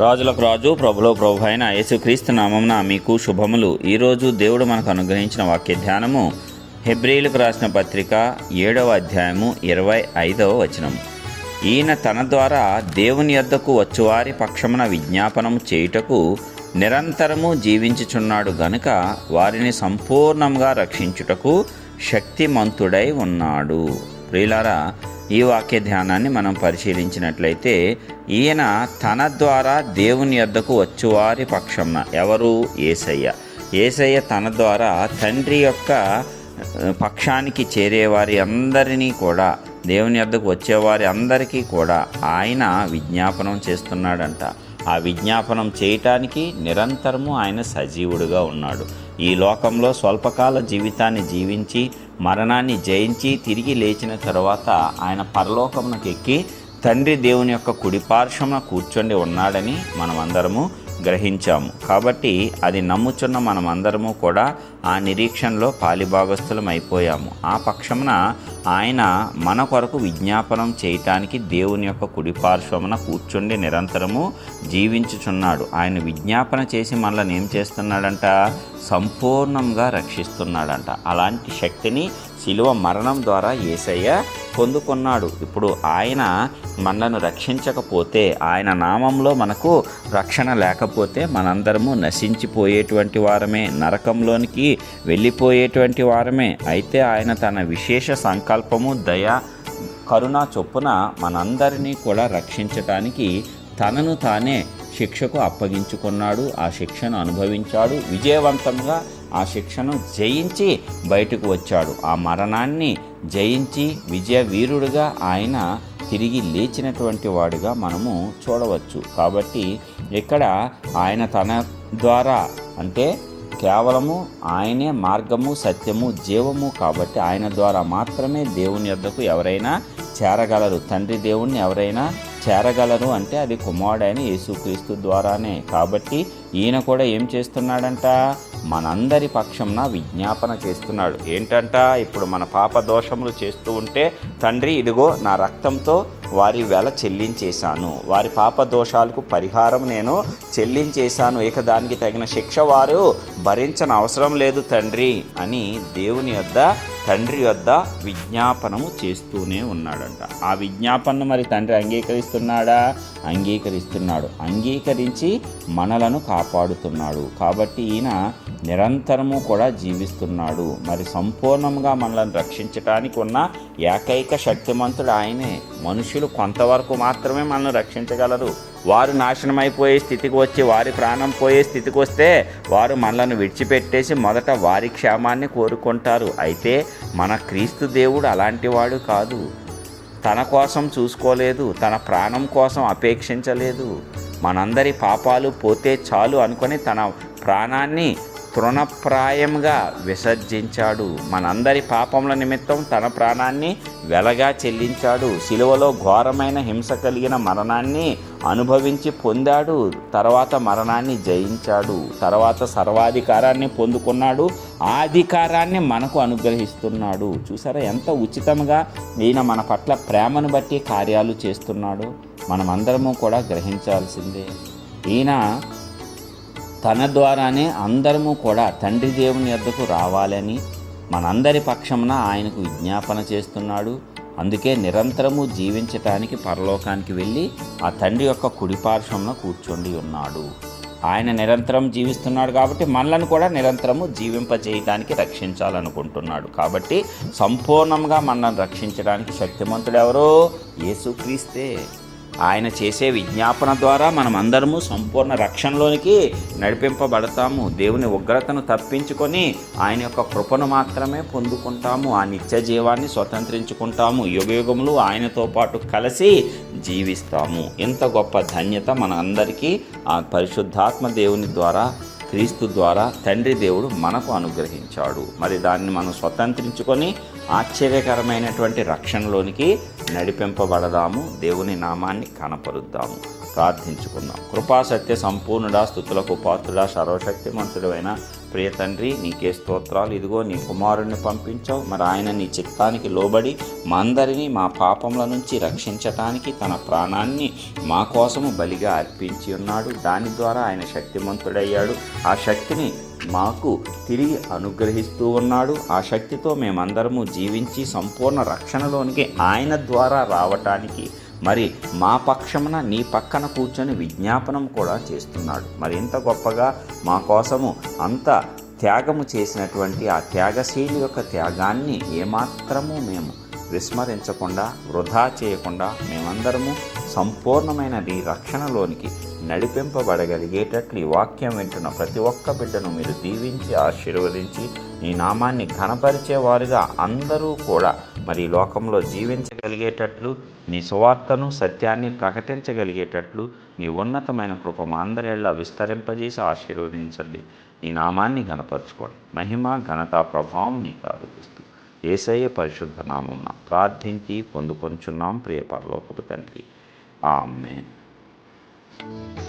రాజులకు రాజు ప్రభులో ప్రభు అయిన యేసుక్రీస్తు నామమున మీకు శుభములు. ఈరోజు దేవుడు మనకు అనుగ్రహించిన వాక్య ధ్యానము హెబ్రిలకు రాసిన పత్రిక ఏడవ అధ్యాయము ఇరవై ఐదవ వచనం. ఈయన తన ద్వారా దేవుని యొద్దకు వచ్చువారి పక్షమున విజ్ఞాపనము చేయుటకు నిరంతరము జీవించుచున్నాడు గనుక వారిని సంపూర్ణంగా రక్షించుటకు శక్తిమంతుడై ఉన్నాడు. ప్రియులారా ఈ వాక్య ధ్యానాన్ని మనం పరిశీలించినట్లయితే ఈయన తన ద్వారా దేవుని యొద్దకు వచ్చువారి పక్షంన ఎవరు? ఏసయ్య. ఏసయ్య తన ద్వారా తండ్రి యొక్క పక్షానికి చేరేవారి అందరినీ కూడా దేవుని యొద్దకు వచ్చేవారి అందరికీ కూడా ఆయన విజ్ఞాపనం చేస్తున్నాడంట. ఆ విజ్ఞాపనం చేయటానికి నిరంతరము ఆయన సజీవుడుగా ఉన్నాడు. ఈ లోకంలో స్వల్పకాల జీవితాన్ని జీవించి మరణాన్ని జయించి తిరిగి లేచిన తరువాత ఆయన పరలోకమునకు ఎక్కి తండ్రి దేవుని యొక్క కుడిపార్శ్వమున కూర్చొని ఉన్నాడని మనమందరము గ్రహించాము. కాబట్టి అది నమ్ముచున్న మనమందరము కూడా ఆ నిరీక్షణలో పాలిభాగస్థులం అయిపోయాము. ఆ పక్షమున ఆయన మన కొరకు విజ్ఞాపనం చేయటానికి దేవుని యొక్క కుడిపార్శ్వమున కూర్చుండి నిరంతరము జీవించుచున్నాడు. ఆయన విజ్ఞాపన చేసి మనల్ని ఏం చేస్తున్నాడంట? సంపూర్ణంగా రక్షిస్తున్నాడంట. అలాంటి శక్తిని శిలువ మరణం ద్వారా ఏసయ్య పొందుకున్నాడు. ఇప్పుడు ఆయన మనలను రక్షించకపోతే ఆయన నామంలో మనకు రక్షణ లేకపోతే మనందరము నశించిపోయేటువంటి వారమే నరకంలోనికి వెళ్ళిపోయేటువంటి వారమే. అయితే ఆయన తన విశేష సంకల్పము దయ కరుణ చొప్పున మనందరినీ కూడా రక్షించటానికి తనను తానే శిక్షకు అప్పగించుకున్నాడు ఆ శిక్షను అనుభవించాడు విజయవంతంగా ఆ శిక్షను జయించి బయటకు వచ్చాడు. ఆ మరణాన్ని జయించి విజయ వీరుడుగా ఆయన తిరిగి లేచినటువంటి వాడుగా మనము చూడవచ్చు. కాబట్టి ఇక్కడ ఆయన తన ద్వారా అంటే కేవలము ఆయనే మార్గము సత్యము జీవము కాబట్టి ఆయన ద్వారా మాత్రమే దేవుని యొద్దకు ఎవరైనా చేరగలరు. తండ్రి దేవుణ్ణి ఎవరైనా చేరగలరు అంటే అది కుమారుడైన యేసుక్రీస్తు ద్వారానే. కాబట్టి ఈయన కూడా ఏం చేస్తున్నాడంట? మనందరి పక్షంన విజ్ఞాపన చేస్తున్నాడు. ఏంటంట? ఇప్పుడు మన పాప దోషములు చేస్తూ ఉంటే తండ్రి ఇదిగో నా రక్తంతో వారి వెల చెల్లించేశాను. వారి పాప దోషాలకు పరిహారం నేను చెల్లించేశాను. ఇక దానికి తగిన శిక్ష వారు భరించని అవసరం లేదు తండ్రి అని దేవుని యొద్ద తండ్రి వద్ద విజ్ఞాపనము చేస్తూనే ఉన్నాడంట. ఆ విజ్ఞాపనను మరి తండ్రి అంగీకరిస్తున్నాడా? అంగీకరిస్తున్నాడు. అంగీకరించి మనలను కాపాడుతున్నాడు. కాబట్టి ఈయన నిరంతరము కూడా జీవిస్తున్నాడు. మరి సంపూర్ణంగా మనల్ని రక్షించటానికి ఉన్న ఏకైక శక్తిమంతుడు ఆయనే. మనుషులు కొంతవరకు మాత్రమే మనల్ని రక్షించగలరు. వారు నాశనమైపోయే స్థితికి వచ్చి వారి ప్రాణం పోయే స్థితికి వస్తే వారు మనలను విడిచిపెట్టేసి మొదట వారి క్షేమాన్ని కోరుకుంటారు. అయితే మన క్రీస్తు దేవుడు అలాంటివాడు కాదు. తన కోసం చూసుకోలేదు. తన ప్రాణం కోసం అపేక్షించలేదు. మనందరి పాపాలు పోతే చాలు అనుకొని తన ప్రాణాన్ని తృణప్రాయంగా విసర్జించాడు. మనందరి పాపముల నిమిత్తం తన ప్రాణాన్ని వెలగా చెల్లించాడు. సిలువలో ఘోరమైన హింస కలిగిన మరణాన్ని అనుభవించి పొందాడు. తర్వాత మరణాన్ని జయించాడు. తర్వాత సర్వాధికారాన్ని పొందుకున్నాడు. ఆ అధికారాన్ని మనకు అనుగ్రహిస్తున్నాడు. చూసారా ఎంత ఉచితంగా ఈయన మన పట్ల ప్రేమను బట్టి కార్యాలు చేస్తున్నాడు. మనమందరము కూడా గ్రహించాల్సిందే. ఈయన తన ద్వారానే అందరము కూడా తండ్రి దేవుని యొద్దకు రావాలని మనందరి పక్షమున ఆయనకు విజ్ఞాపన చేస్తున్నాడు. అందుకే నిరంతరము జీవించటానికి పరలోకానికి వెళ్ళి ఆ తండ్రి యొక్క కుడిపార్శ్వంలో కూర్చొండి ఉన్నాడు. ఆయన నిరంతరం జీవిస్తున్నాడు కాబట్టి మనలను కూడా నిరంతరము జీవింపజేయడానికి రక్షించాలనుకుంటున్నాడు. కాబట్టి సంపూర్ణంగా మనల్ని రక్షించడానికి శక్తిమంతుడు ఎవరో యేసుక్రీస్తే. ఆయన చేసే విజ్ఞాపన ద్వారా మనం అందరము సంపూర్ణ రక్షణలోనికి నడిపింపబడతాము. దేవుని ఉగ్రతను తప్పించుకొని ఆయన యొక్క కృపను మాత్రమే పొందుకుంటాము. ఆ నిత్య జీవాన్ని స్వతంత్రించుకుంటాము. యుగయుగములు ఆయనతో పాటు కలిసి జీవిస్తాము. ఇంత గొప్ప ధన్యత మన అందరికీ ఆ పరిశుద్ధాత్మ దేవుని ద్వారా క్రీస్తు ద్వారా తండ్రి దేవుడు మనకు అనుగ్రహించాడు. మరి దాన్ని మనం స్వతంత్రించుకొని ఆశ్చర్యకరమైనటువంటి రక్షణలోనికి నడిపింపబడదాము. దేవుని నామాన్ని కనపరుద్దాము. ప్రార్థించుకుందాం. కృపా సత్య సంపూర్ణుడా స్థుతులకు పాత్రుడా సర్వశక్తిమంతుడు అయిన ప్రియ తండ్రి నీకే స్తోత్రాలు. ఇదిగో నీ కుమారుణ్ణి పంపించావు. మరి ఆయన నీ చిత్తానికి లోబడి మా అందరినీ మా పాపముల నుంచి రక్షించటానికి తన ప్రాణాన్ని మా కోసము బలిగా అర్పించి ఉన్నాడు. దాని ద్వారా ఆయన శక్తిమంతుడయ్యాడు. ఆ శక్తిని మాకు తిరిగి అనుగ్రహిస్తూ ఉన్నాడు. ఆ శక్తితో మేమందరము జీవించి సంపూర్ణ రక్షణలోనికి ఆయన ద్వారా రావటానికి మరి మా పక్షమున నీ పక్కన కూర్చొని విజ్ఞాపనం కూడా చేస్తున్నాడు. మరి ఇంత గొప్పగా మా కోసము అంత త్యాగము చేసినటువంటి ఆ త్యాగశీలి యొక్క త్యాగాన్ని ఏమాత్రము మేము విస్మరించకుండా వృధా చేయకుండా మేమందరము సంపూర్ణమైన నీ రక్షణలోనికి నడిపింపబడగలిగేటట్లు ఈ వాక్యం వింటున్న ప్రతి ఒక్క బిడ్డను మీరు దీవించి ఆశీర్వదించి నీ నామాన్ని ఘనపరిచేవారుగా అందరూ కూడా మరి లోకంలో జీవించగలిగేటట్లు నీ సువార్తను సత్యాన్ని ప్రకటించగలిగేటట్లు నీ ఉన్నతమైన కృప అందరిలా విస్తరింపజేసి ఆశీర్వదించండి. నీ నామాన్ని ఘనపరచుకోండి. మహిమ ఘనత ప్రభావం నీకు ఆరోగిస్తూ ఏసయ్య పరిశుద్ధ నామం ప్రార్థించి పొందుకొంచున్నాం. ప్రియ పరలోకపు తండ్రి. ఆమె